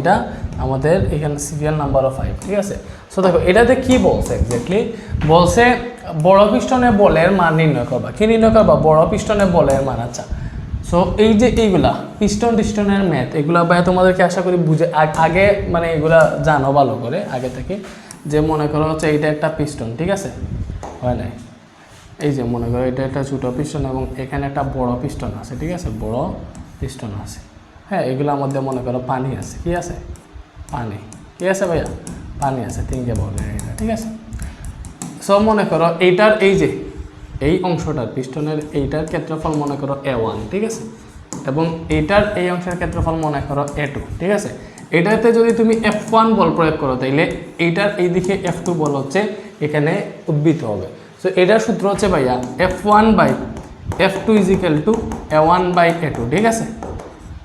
এটা আমাদের এখানে সিরিয়াল নাম্বারও ফাইভ ঠিক আছে? সো দেখো, এটাতে কি বলছে এক্স্যাক্টলি বলছে, বড় পিস্টনে বলের মান নির্ণয় করবা। কি নির্ণয় করবা? বড় পিস্টনে বলের মান আচ্ছা। সো এই যে এইগুলা পিস্টন টিস্টনের ম্যাথ এগুলা ভাই তোমাদেরকে আশা করি বুঝে, আগে মানে এগুলা জানো ভালো করে, আগে থেকে। যে মনে করো হচ্ছে এইটা একটা পিস্টন ঠিক আছে? হয় নাই? এই যে মনে করো এটা একটা ছোটো পিস্টন এবং এখানে একটা বড় পিস্টন আছে, ঠিক আছে? বড় পিস্টন আছে। হ্যাঁ এগুলোর মধ্যে মনে করো পানি আছে। কি আছে? পানি। কি আছে ভাইয়া? পানি আছে তিনকে বলে এটা, ঠিক আছে? সব মনে করো এইটার এই যে, এই অংশটার, পিস্টনের এইটার ক্ষেত্রফল মনে করো এ ওয়ান ঠিক আছে? এবং এইটার এই অংশের ক্ষেত্রফল মনে করো এ টু ঠিক আছে? এটাতে যদি তুমি এফ ওয়ান বল প্রয়োগ করো, তাইলে এইটার এই দিকে এফ টু বল হচ্ছে এখানে উদ্ভিত হবে। সো এটার সূত্র হচ্ছে ভাইয়া F one by F two equal to A one by A two ঠিক আছে?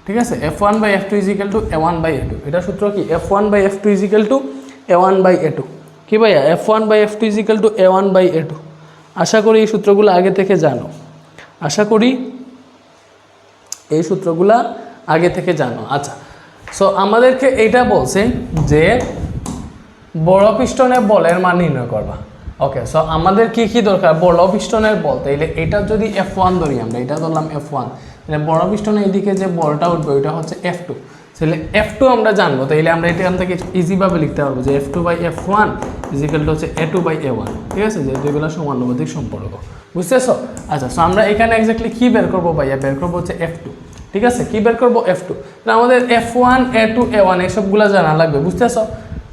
ঠিক আছে? F one by F two equal to A one by A two এটা সূত্র কি? F one by F two equal to A one by A two কি ভাইয়া? F one by F two equal to A one by A two আশা করি এই সূত্রগুলো আগে থেকে জানো। আশা করি এই সূত্রগুলা আগে থেকে জানো। আচ্ছা সো আমাদেরকে এইটা বলছে যে বড় পিস্টনের বলের মান নির্ণয় করবা। ওকে সো আমাদের কি কি দরকার? বড় পিস্টনের বল। তাইলে এটা যদি এফ ওয়ান ধরি আমরা, এটা ধরলাম এফ ওয়ান তাহলে বড় পিস্টনের এইদিকে যে বলটা উঠবে, ওইটা হচ্ছে এফ টু তাহলে এফ টু আমরা জানব, তাইলে আমরা এখান থেকে ইজিভাবে লিখতে পারব যে F two by F one equal to A two by A one one ঠিক আছে? যে দুইগুলো সমানুপাতিক সম্পর্ক, বুঝতেছো? আচ্ছা সো আমরা এখানে এক্স্যাক্টলি কী বের করব ভাইয়া? বের করব হচ্ছে এফ টু ঠিক আছে? কী বের করব এফ টু তাহলে আমাদের F one A two A one এইসবগুলো জানা লাগবে, বুঝতেছো?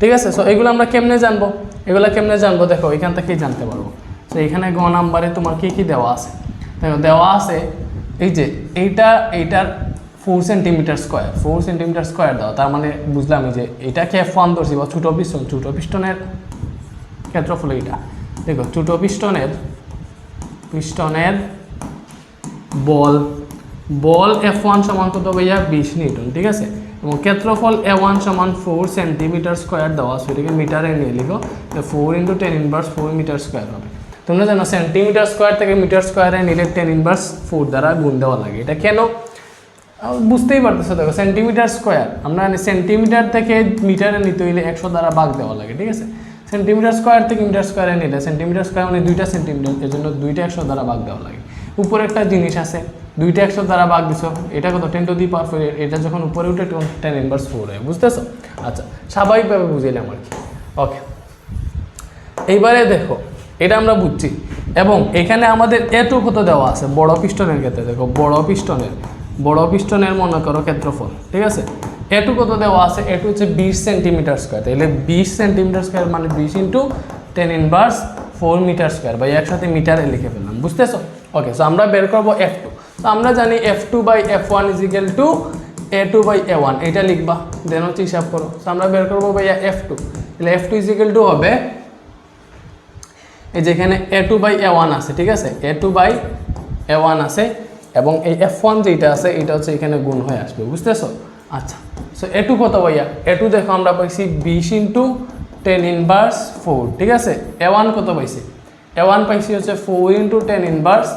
ঠিক আছে? সো এগুলো আমরা কেমনে জানব? এগুলো কেমনে জানব? দেখো, এখান থেকেই জানতে পারব। তো এখানে গ নাম্বারে তোমার কী কী দেওয়া আছে? দেখো, দেওয়া আছে এই যে এইটা, এইটার four centimetre square four centimetre square দেওয়া তার মানে বুঝলাম যে এটাকে এফ ওয়ান ধরছি, বা ছোটো পিস্টন ছোটো পিস্টনের ক্ষেত্রফল এইটা। দেখো, ছোটো পিস্টনের পিস্টনের বল বল এফ ওয়ান সমান কত ভাইয়া? বিশ নিউটন, ঠিক আছে? এবং ক্ষেত্রফল এ ওয়ান সমান ফোর সেন্টিমিটার স্কোয়ার দেওয়া এটাকে মিটারে নিয়ে লিখো। Four into ten inverse four metre square হবে। তোমরা জানো সেন্টিমিটার স্কোয়ার থেকে মিটার স্কোয়ারে নিলে টেন ইনভার্স ফোর দ্বারা গুণ দেওয়া লাগে। এটা কেন? বুঝতেই পারতেছো দেখো সেন্টিমিটার স্কোয়ার আমরা সেন্টিমিটার থেকে মিটারে নিতে হইলে একশো দ্বারা ভাগ দেওয়া লাগে, ঠিক আছে? সেন্টিমিটার স্কোয়ার থেকে মিটার স্কোয়ারে নিলে সেন্টিমিটার স্কোয়ার মানে দুইটা সেন্টিমিটার এর জন্য দুইটা একশো দ্বারা ভাগ দেওয়া লাগে। উপরে একটা জিনিস আছে, দুইটা একশো দ্বারা ভাগ দিছো, এটা কত? Ten to the power four এটা যখন উপরে উঠে টেন ইনভার্স ফোর হয়, বুঝতেছো? আচ্ছা স্বাভাবিকভাবে বুঝাইলাম আর কি। ওকে এইবারে দেখো এটা আমরা বুঝছি। এবং এখানে আমাদের এটু কত দেওয়া আছে, বড় পিস্টনের ক্ষেত্রে। দেখো, বড় পিস্টনের বড় পিস্টনের মনে করো ক্ষেত্রফল, ঠিক আছে? এটু কত দেওয়া আছে, এটু হচ্ছে বিশ সেন্টিমিটার স্কোয়ার তাহলে বিশ সেন্টিমিটার স্কোয়ার মানে বিশ into ten inverse four metre square বা একসাথে মিটারে লিখে ফেললাম, বুঝতেছো? ওকে সো আমরা বের করব এফ টু তো আমরা জানি F two by F one equal to A two by A one এটা লিখবা দেন হচ্ছে হিসাব করো। আমরা বের করব ভাইয়া এফ টু তাহলে এফ টু ইজিক্যাল টু হবে এই যেখানে A two by A one আছে, ঠিক আছে? A two by A one আছে এবং এই এফ ওয়ান যেটা আছে এটা হচ্ছে এখানে গুণ হয়ে আসবে, বুঝতেছো? আচ্ছা সো এ টু কত ভাইয়া? এ টু দেখো আমরা পাইছি বিশ ইন্টু টেন ইনভার্স ফোর ঠিক আছে? এ ওয়ান কত পাইছি? এ ওয়ান পাইছি হচ্ছে four into ten inverse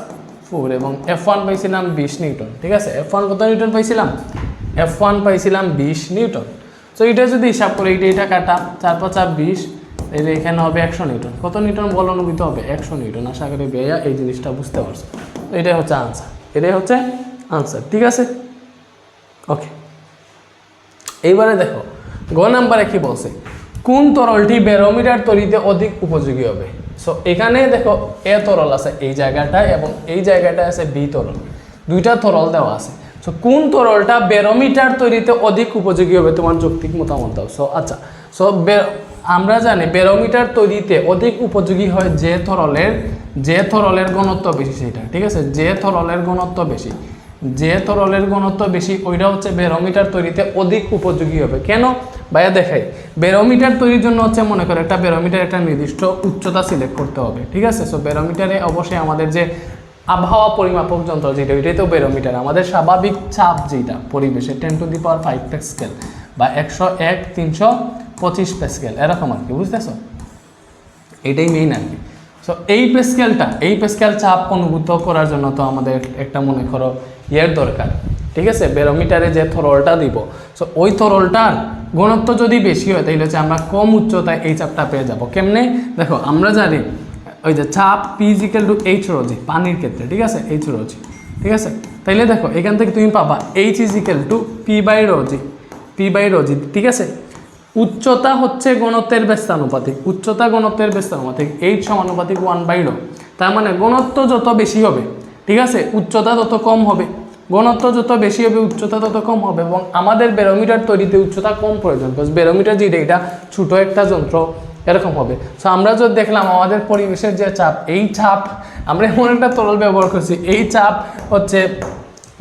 four এবং এফ ওয়ান পাইছিলাম বিশ নিউটন, ঠিক আছে? এফ ওয়ান কত নিউটন পাইছিলাম? এফ ওয়ান পাইছিলাম বিশ নিউটন। সো এটা যদি হিসাব করি এটা এটা কাটা, চার পাঁচ চার বিশ তাহলে এখানে হবে একশো নিউটন। কত নিউটন বল অনুভূত হবে? একশো নিউটন। আশা করি বেয়া এই জিনিসটা বুঝতে পারছ। এটাই হচ্ছে আনসার এটাই হচ্ছে আনসার ঠিক আছে? ওকে এইবারে দেখো, গ নাম্বারে কি বলছে? কোন তরলটি ব্যারোমিটার তৈরিতে অধিক উপযোগী হবে? সো এখানে দেখো, এ তরল আছে এই জায়গাটায় এবং এই জায়গাটায় আছে বি তরল। দুইটা তরল দেওয়া আছে। সো কোন তরলটা ব্যারোমিটার তৈরিতে অধিক উপযোগী হবে তোমার যৌক্তিক মতামত দাও। সো আচ্ছা। সো আমরা জানি ব্যারোমিটার তৈরিতে অধিক উপযোগী হয় যে তরলের যে তরলের ঘনত্ব বেশি সেটা ঠিক আছে? যে তরলের ঘনত্ব বেশি। যে তরলের ঘনত্ব বেশি, ওইটা হচ্ছে ব্যারোমিটার তৈরিতে অধিক উপযোগী হবে। কেন? ভাইয়া দেখাই ব্যারোমিটার তৈরির জন্য হচ্ছে মনে করো একটা ব্যারোমিটার একটা নির্দিষ্ট উচ্চতা সিলেক্ট করতে হবে, ঠিক আছে? সো ব্যারোমিটারে অবশ্যই আমাদের যে আবহাওয়া পরিমাপক যন্ত্র যেটা, ওইটাই তো ব্যারোমিটার আমাদের স্বাভাবিক চাপ যেটা পরিবেশে ten to the power five scale বা একশো এক, তিনশো পঁচিশ স্কেল এরকম আর কি, বুঝতেছো? এটাই মেইন আর কি। সো এই পেস্কেলটা, এই পেস্কেল চাপ অনুভূত করার জন্য তো আমাদের একটা মনে করো ইয়ের দরকার। ঠিক আছে? ব্যারোমিটারে যে থরলটা দিব। সো ওই থরলটার ঘনত্ব যদি বেশি হয় তাহলে হচ্ছে আমরা কম উচ্চতায় এই চাপটা পেয়ে যাব। কেমনে? দেখো, আমরা জানি ওই যে চাপ P equal to H rho g পানির ক্ষেত্রে, ঠিক আছে? এইচ রোজি ঠিক আছে? তাইলে দেখো, এখান থেকে তুমি পাবা H is equal to P by rho g P by rho g ঠিক আছে? উচ্চতা হচ্ছে গণত্বের ব্যস্তানুপাতিক। উচ্চতা গণত্বের ব্যস্তানুপাতিক এইচ সমানুপাতিক ওয়ান বাই রো তার মানে গণত্ব যত বেশি হবে, ঠিক আছে, উচ্চতা তত কম হবে। ঘনত্ব যত বেশি হবে, উচ্চতা তত কম হবে এবং আমাদের বেরোমিটার তৈরিতে উচ্চতা কম প্রয়োজন বিকজ বেরোমিটার যেটা, এটা ছোটো একটা যন্ত্র, এরকম হবে। সো আমরা যদি দেখলাম আমাদের পরিবেশের যে চাপ, এই চাপ, আমরা এমন একটা তরল ব্যবহার করছি, এই চাপ হচ্ছে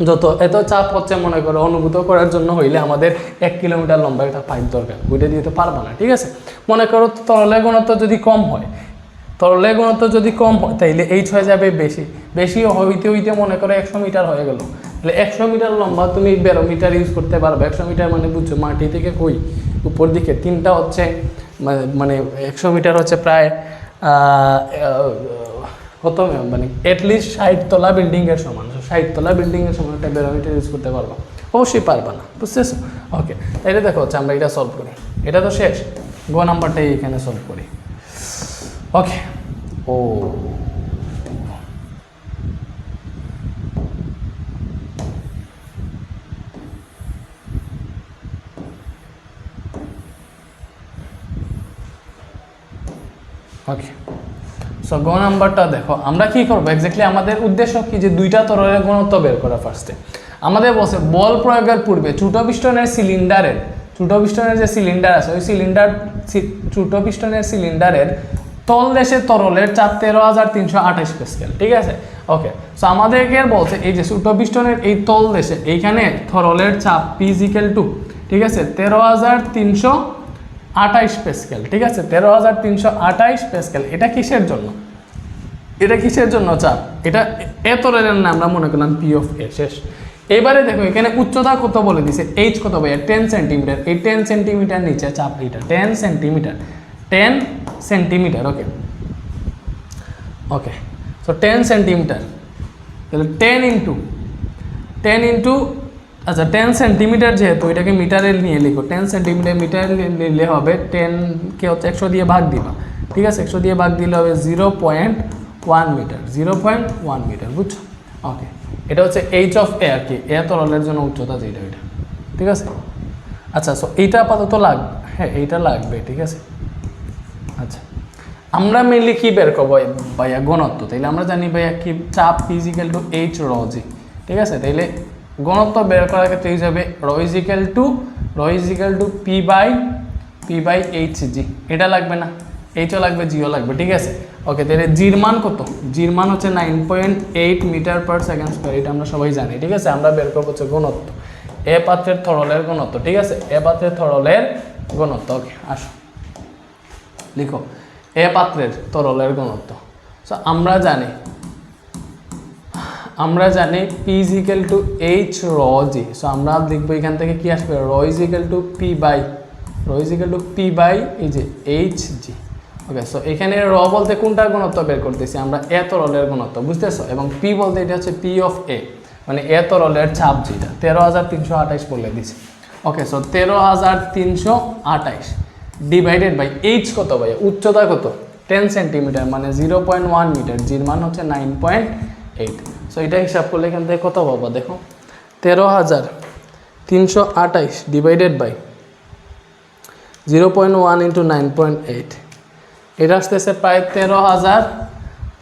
যত এত চাপ হচ্ছে, মনে করো, অনুভূত করার জন্য হইলে আমাদের এক কিলোমিটার লম্বা একটা পাইপ দরকার। ওইটা দিয়ে তো পারব না, ঠিক আছে? মনে করো তরলের ঘনত্ব যদি কম হয় তরলের ঘনত্ব যদি কম হয়, তাইলে এইচ হয়ে যাবে বেশি। বেশি হইতে হইতে মনে করো একশো মিটার হয়ে গেল। তাহলে একশো মিটার লম্বা তুমি ব্যারোমিটার ইউজ করতে পারবে। একশো মিটার মানে বুঝছ, মাটি থেকে কই? উপর দিকে। তিনটা হচ্ছে মানে একশো মিটার হচ্ছে প্রায় কত মানে অ্যাটলিস্ট ষাট তলা বিল্ডিংয়ের সমান। তলা বিল্ডিংয়ের সমান একটা ব্যারোমিটার ইউজ করতে পারবা। অবশ্যই পারবা না, বুঝতেছো? ওকে তাইলে দেখো হচ্ছে আমরা এটা সলভ করি। এটা তো শেষ। গো নাম্বারটাই এখানে সলভ করি। ওকে ও। ওকে সো গ নাম্বারটা দেখো। আমরা কি করব? এক্স্যাক্টলি আমাদের উদ্দেশ্য কি যে দুইটা তরলের ঘনত্ব বের করা ফার্স্টে আমাদের বসে বল প্রয়োগের পূর্বে ছোট পিস্টনের সিলিন্ডারের ছোট পিস্টনের যে সিলিন্ডার আছে, ওই সিলিন্ডার ছোট পিস্টনের সিলিন্ডারের তল দেশে তরলের চাপ তেরো হাজার তিনশো আঠাশ পেস্কেল ঠিক আছে? ওকে সো আমাদেরকে বলছে, এই যে ছোট পিস্টনের এই তল দেশে, এইখানে তরলের চাপ পিজিক্যাল টু ঠিক আছে? তেরো হাজার তিনশো আঠাইশ পেস্কেল, ঠিক আছে? তেরো হাজার তিনশো আঠাইশ পেস্কেল, এটা কিসের জন্য? এটা কিসের জন্য চাপ এটা এত রেলের না আমরা মনে করলাম পি অফ এ শেষ। এবারে দেখো, এখানে উচ্চতা কত বলে দিছে? এইচ কত ভাইয়া টেন সেন্টিমিটার এই টেন সেন্টিমিটার নিচে চাপ এইটা ten centimetre ten centimetre okay okay so ten centimetre তাহলে টেন ইন্টু টেন ইন্টু আচ্ছা টেন সেন্টিমিটার যেহেতু, এটাকে মিটারে নিয়ে লিখো। টেন সেন্টিমিটার মিটারে নিলে হবে টেনকে হচ্ছে একশো দিয়ে ভাগ দিবা। ঠিক আছে? একশো দিয়ে ভাগ দিলে হবে zero point one metre zero point one metre বুঝছ? ওকে এটা হচ্ছে এইচ অফ এ আর কি। এ তরলের জন্য উচ্চতা যেটা, এটা। ঠিক আছে? আচ্ছা সো এইটা আপাতত লাগবে হ্যাঁ এইটা লাগবে, ঠিক আছে? আচ্ছা। আমরা মেনলি কি বের করব? ভাইয়া, ঘনত্ব। তাইলে আমরা জানি ভাইয়া কি, চাপ ফিজিক্যাল টু এইচ রজি ঠিক আছে? তাইলে ঘনত্ব বের করার ক্ষেত্রে এই যাবে rho equal to rho equal to P by P by H G এটা লাগবে না, এইচও লাগবে, জিও লাগবে, ঠিক আছে? ওকে তাহলে জির মান কত? জির মান হচ্ছে nine point eight metre per second square এটা আমরা সবাই জানি, ঠিক আছে? আমরা বের করব হচ্ছে ঘনত্ব। এ পাত্রের তরলের ঘনত্ব, ঠিক আছে? এ পাত্রের তরলের ঘনত্ব ওকে আসো। লিখো। এ পাত্রের তরলের ঘনত্ব। সো আমরা জানি আমরা জানি P equal to H rho G so আমরা লিখব এখান থেকে কি আসবে? Rho equal to P by rho equal to P by এই যে এইচ জি ওকে সো এখানে র বলতে কোনটার ঘনত্ব বের করতেছি? আমরা এ তরলের ঘনত্ব, বুঝতেছো? এবং পি বলতে এটা হচ্ছে পি অফ এ মানে এ তরলের চাপ যেটা। তেরো হাজার তিনশো আঠাইশ বলে দিছি। ওকে সো তেরো হাজার তিনশো আঠাইশ ডিভাইডেড বাই এইচ কত ভাই উচ্চতা কত? টেন সেন্টিমিটার মানে জিরো পয়েন্ট ওয়ান মিটার জির মান হচ্ছে নাইন পয়েন্ট এইট সো এটা হিসাব করলে এখান থেকে কত পাবো দেখো? তেরো হাজার তিনশো আঠাইশ divided by zero point one into nine point eight এটা আসতেছে প্রায় তেরো হাজার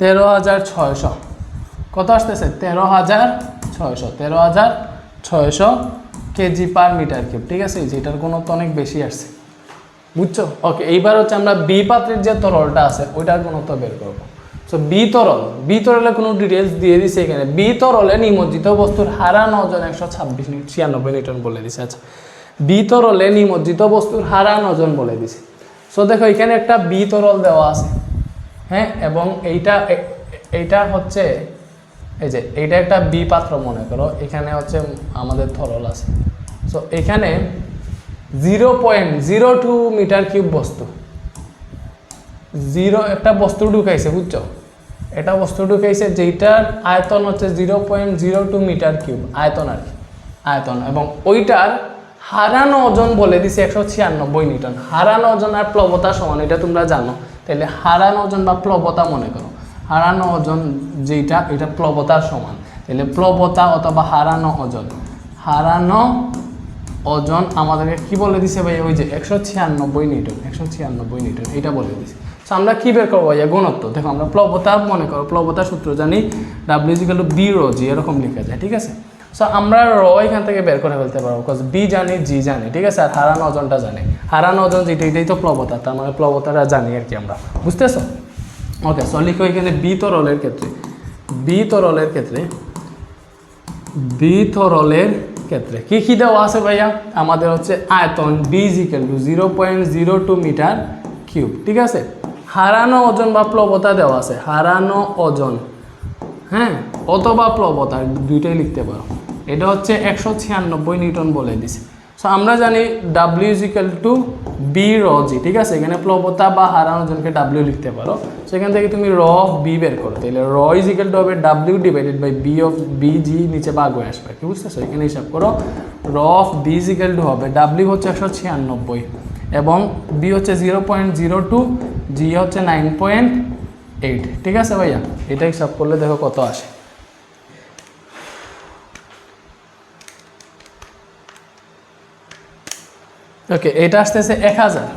তেরো হাজার ছয়শো। কত আসতেছে? তেরো হাজার ছয়শো। তেরো হাজার ছয়শো কেজি পার মিটার কিউব ঠিক আছে? যেটার কোনো তো অনেক বেশি আসছে। বুঝছ? ওকে এইবার হচ্ছে আমরা বি পাত্রের যে তরলটা আছে, ওইটার ঘনত্ব বের করব। সো বি তরল বি তরলে কোনো ডিটেলস দিয়ে দিছে এখানে। বি তরলে নিমজ্জিত বস্তুর হারান ওজন একশো ছাব্বিশ ছিয়ানব্বই নিউটন বলে দিছে। আচ্ছা বি তরলে নিমজ্জিত বস্তুর হারান ওজন বলে দিছে। সো দেখো, এখানে একটা বি তরল দেওয়া আছে। হ্যাঁ এবং এইটা এইটা হচ্ছে, এই যে, এইটা একটা বি পাত্র মনে করো। এখানে হচ্ছে আমাদের তরল আছে। সো এখানে zero point zero two metre cube বস্তু। জিরো, একটা বস্তু ঢুকাইছে, বুঝছ? এটা বস্তু ঢুকাইছে যেটার আয়তন হচ্ছে zero point zero two metre cube আয়তন আর কি, আয়তন। এবং ওইটার হারানো ওজন বলে দিছে একশো ছিয়ানব্বই নিউটন। হারানো ওজন আর প্লবতা সমান, এটা তোমরা জানো। তাহলে হারানো ওজন বা প্লবতা মনে করো। হারানো ওজন যেটা এটা প্লবতার সমান। তাহলে প্লবতা অথবা হারানো ওজন। হারানো ওজন আমাদেরকে কি বলে দিছে ভাই? ওই যে একশো ছিয়ানব্বই নিউটন, একশো ছিয়ানব্বই নিউটন, এটা বলে দিছে। তো আমরা কি বের করব ভাইয়া? গুণত্ব। দেখো, আমরা প্লবতা মনে করো, প্লবতা সূত্র জানি W equal to V rho G এরকম লেখা যায়, ঠিক আছে? সো আমরা র এখান থেকে বের করে ফেলতে পারব বিকজ বি জানি জি জানি, ঠিক আছে? আর হারানো ওজনটা জানি। হারানো ওজন যেটা, এটাই তো প্লবতা, তার মানে প্লবতাটা জানি আর কি আমরা, বুঝতেছো? ওকে সো লিখো এখানে বি তরলের ক্ষেত্রে বি তরলের ক্ষেত্রে বি তরলের ক্ষেত্রে, কি কি দেওয়া আছে ভাইয়া? আমাদের হচ্ছে আয়তন V equal to zero point zero two metre cube, ঠিক আছে? হারানো ওজন বা প্লবতা দেওয়া আছে, হারানো ওজন হ্যাঁ? অথবা প্লবতা, দুইটাই লিখতে পারো। এটা হচ্ছে একশো ছিয়ানব্বই নিউটন বলে দিছে। সো আমরা জানি ডাব্লিউ ইজিক্যাল টু বি র জি ঠিক আছে? এখানে প্লবতা বা হারানো ওজনকে ডাব্লিউ লিখতে পারো। সেখান থেকে তুমি র বি বের করো। তাহলে র ইজিক্যাল টু হবে W divided by V of B G নিচে বাগ হয়ে আসবে। কি বুঝতেছো? এখানে হিসাব করো। Rho of B equal to হবে ডাব্লিউ হচ্ছে একশো ছিয়ানব্বই। এবং বি হচ্ছে zero point zero two G হচ্ছে নাইন পয়েন্ট এইট ঠিক আছে ভাইয়া? এটা হিসাব করলে দেখো কত আসে। ওকে এটা আসতেছে এক হাজার।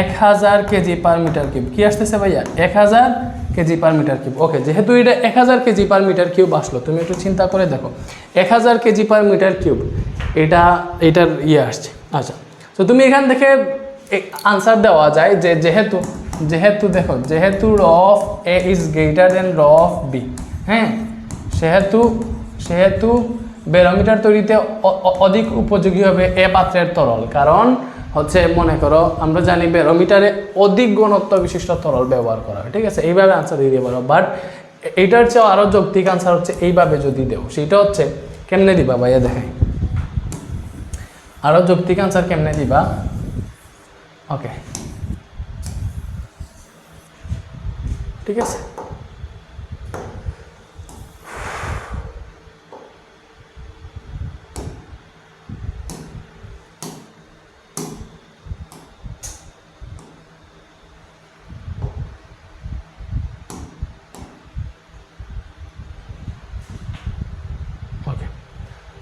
এক হাজার কেজি পার মিটার কিউব কি আসতেছে ভাইয়া? এক হাজার kg per metre cube okay যেহেতু এটা এক হাজার কেজি পার মিটার কিউব আসলো, তুমি একটু চিন্তা করে দেখো। এক হাজার কেজি পার মিটার কিউব এটা, এটার ইয়ে আসছে। আচ্ছা তো তুমি এখান থেকে আনসার দেওয়া যায় যে যেহেতু যেহেতু দেখো, যেহেতু rho of A is greater than rho of B হ্যাঁ? সেহেতু সেহেতু ব্যারোমিটার তৈরিতে অধিক উপযোগী হবে এ পাত্রের তরল। কারণ হচ্ছে, মনে করো, আমরা জানি ব্যারোমিটারে অধিক ঘনত্ব বিশিষ্ট তরল ব্যবহার করা হয়, ঠিক আছে? এইভাবে আনসার দিয়ে দিতে পারো বাট এইটার চেয়েও আরও যৌক্তিক আনসার হচ্ছে, এইভাবে যদি দেও, সেটা হচ্ছে, কেমনে দিবা ভাইয়া দেখাই আরও যৌক্তিক আনসার কেমনে দিবা? ওকে ঠিক আছে?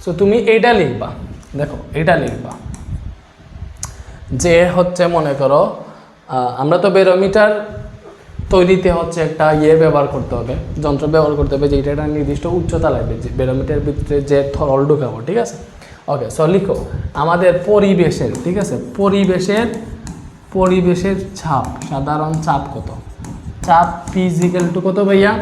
সো তুমি এইটা লিখবা। দেখো, এটা লিখবা। যে হচ্ছে মনে করো আমরা তো বেরোমিটার তৈরিতে হচ্ছে একটা ইয়ে ব্যবহার করতে হবে, যন্ত্র ব্যবহার করতে হবে যেটা একটা নির্দিষ্ট উচ্চতা লাগবে, যে বেরোমিটার ভিতরে যে থরল ঢুকাবো, ঠিক আছে? ওকে সো লিখো, আমাদের পরিবেশের, ঠিক আছে? পরিবেশের পরিবেশের ছাপ, সাধারণ চাপ কত? চাপ ফিজিক্যাল টু কত ভাইয়া?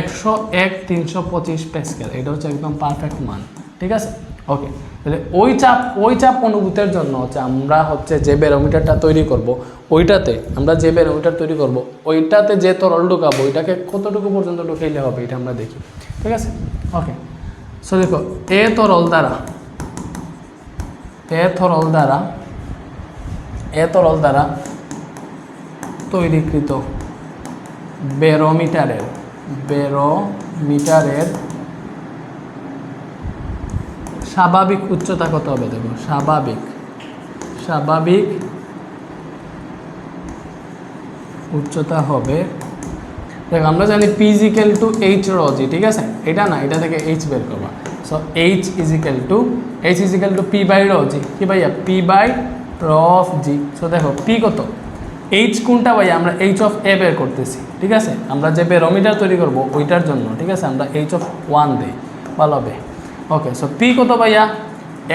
একশো এক তিনশো পঁচিশ প্যাসকেল এটা হচ্ছে একদম পারফেক্ট মান, ঠিক আছে? ওকে তাহলে ওই চাপ ওই চাপ অনুভূতের জন্য হচ্ছে আমরা হচ্ছে যে ব্যারোমিটারটা তৈরি করব, ওইটাতে আমরা যে ব্যারোমিটার তৈরি করব, ওইটাতে যে তরল ঢুকাবো, ওইটাকে কতটুকু পর্যন্ত ঢুকাইলে হবে এটা আমরা দেখি। ঠিক আছে? ওকে সো দেখো, এ তরল দ্বারা, এ তরল দ্বারা, এ তরল দ্বারা তৈরিকৃত বেরোমিটারের বেরোমিটারের স্বাভাবিক উচ্চতা কত হবে দেখো স্বাভাবিক স্বাভাবিক উচ্চতা হবে দেখো আমরা জানি পিজিক্যাল টু এইচ রজি ঠিক আছে? এটা না, এটা থেকে এইচ বের করবা। So H equal to H equal to P by rho g কি ভাইয়া? P by rho of G so দেখো পি কত? এইচ কোনটা ভাইয়া? আমরা এইচ অফ এ বের করতেছি, ঠিক আছে? আমরা যে বেরোমিটার তৈরি করব, ওইটার জন্য, ঠিক আছে? আমরা এইচ অফ ওয়ান দিই, ভালো হবে। ওকে সো পি কত ভাইয়া?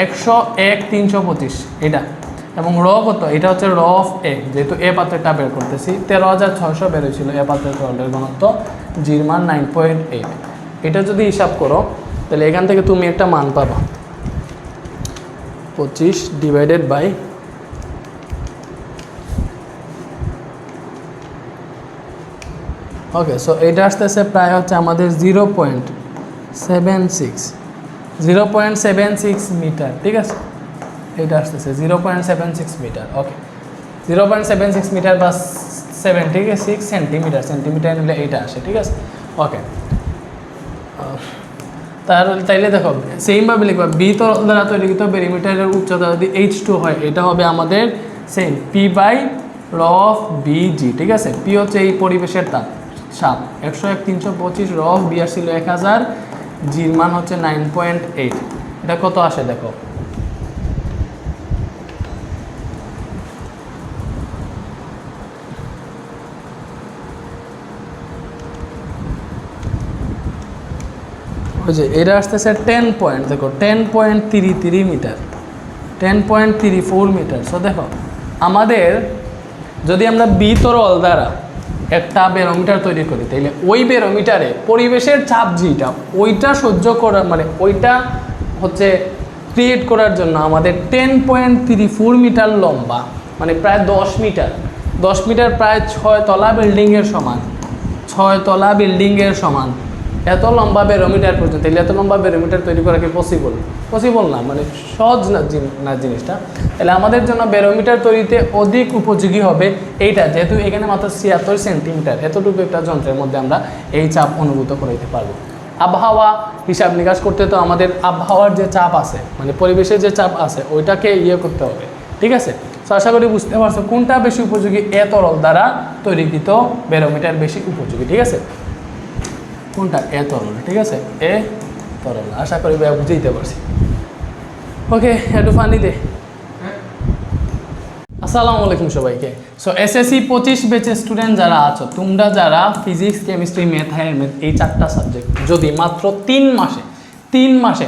একশো এক, তিনশো পঁচিশ, এটা। এবং র কত? এটা হচ্ছে র অফ এ যেহেতু এ পাত্রটা বের করতেছি। তেরো হাজার ছয়শো বেরোছিল এ পাত্রের তরলের ঘনত্ব জির মান নাইন পয়েন্ট এইট এটা যদি হিসাব করো, তাহলে এখান থেকে তুমি একটা মান পাবা। পঁচিশ ডিভাইডেড বাই ওকে সো এটা আসতেছে প্রায় হচ্ছে আমাদের zero point seven six zero point seven six metre ঠিক আছে? এটা আসতেছে zero point seven six metre okay zero point seven six metre বা সেভেন ঠিক আছে? সিক্স সেন্টিমিটার সেন্টিমিটার নিলে এইটা আসে, ঠিক আছে? ওকে তার তাইলে দেখো সেমভাবে লিখবা বি তরল দ্বারা তৈরিকৃত পেরিমিটারের উচ্চতা যদি এইচ টু হয়, এটা হবে আমাদের same P by rho of B G ঠিক আছে? পি হচ্ছে এই পরিবেশের তাপ সাত একশো এক, তিনশো পঁচিশ র অফ বি আসছিল এক হাজার জির মান হচ্ছে নাইন পয়েন্ট এইট এটা কত আসে দেখো? ওই যে এটা আসতেছে টেন পয়েন্ট দেখো ten point three three metre. Ten point three four metre. So দেখো, আমাদের যদি আমরা বি তরল দ্বারা একটা বেরোমিটার তৈরি করি। তাইলে ওই বেরোমিটারে পরিবেশের চাপ যেটা ওইটা সহ্য করা মানে ওইটা হচ্ছে ক্রিয়েট করার জন্য আমাদের ten point three four metre লম্বা মানে প্রায় দশ মিটার দশ মিটার প্রায় ছয় তলা বিল্ডিংয়ের সমান, ছয় তলা বিল্ডিংয়ের সমান। এত লম্বা বেরোমিটার পর্যন্ত এত লম্বা বেরোমিটার তৈরি করা কি পসিবল পসিবল না মানে সহজ না না জিনিসটা। তাহলে আমাদের জন্য বেরোমিটার তৈরিতে অধিক উপযোগী হবে এইটা, যেহেতু এখানে মাত্র ছিয়াত্তর সেন্টিমিটার। এতটুকু একটা যন্ত্রের মধ্যে আমরা এই চাপ অনুভূত করাইতে পারব। আবহাওয়া হিসাব নিকাশ করতে তো আমাদের আবহাওয়ার যে চাপ আছে মানে পরিবেশের যে চাপ আছে, ওইটাকে ইয়ে করতে হবে। ঠিক আছে? তো আশা করি বুঝতে পারছ কোনটা বেশি উপযোগী, এ তরল দ্বারা তৈরিকৃত বেরোমিটার বেশি উপযোগী। ঠিক আছে? কোনটা? এ তরল ঠিক আছে? এ তরল আশা করি ভাই বুঝাইতে পারছি। ওকে, একটু ফানি দে। আসসালামু আলাইকুম সবাইকে। সো এসএসসি পঁচিশ বেচে স্টুডেন্ট যারা আছো, তোমরা যারা ফিজিক্স কেমিস্ট্রি ম্যাথ হ্যাঁ এই চারটা সাবজেক্ট যদি মাত্র তিন মাসে তিন মাসে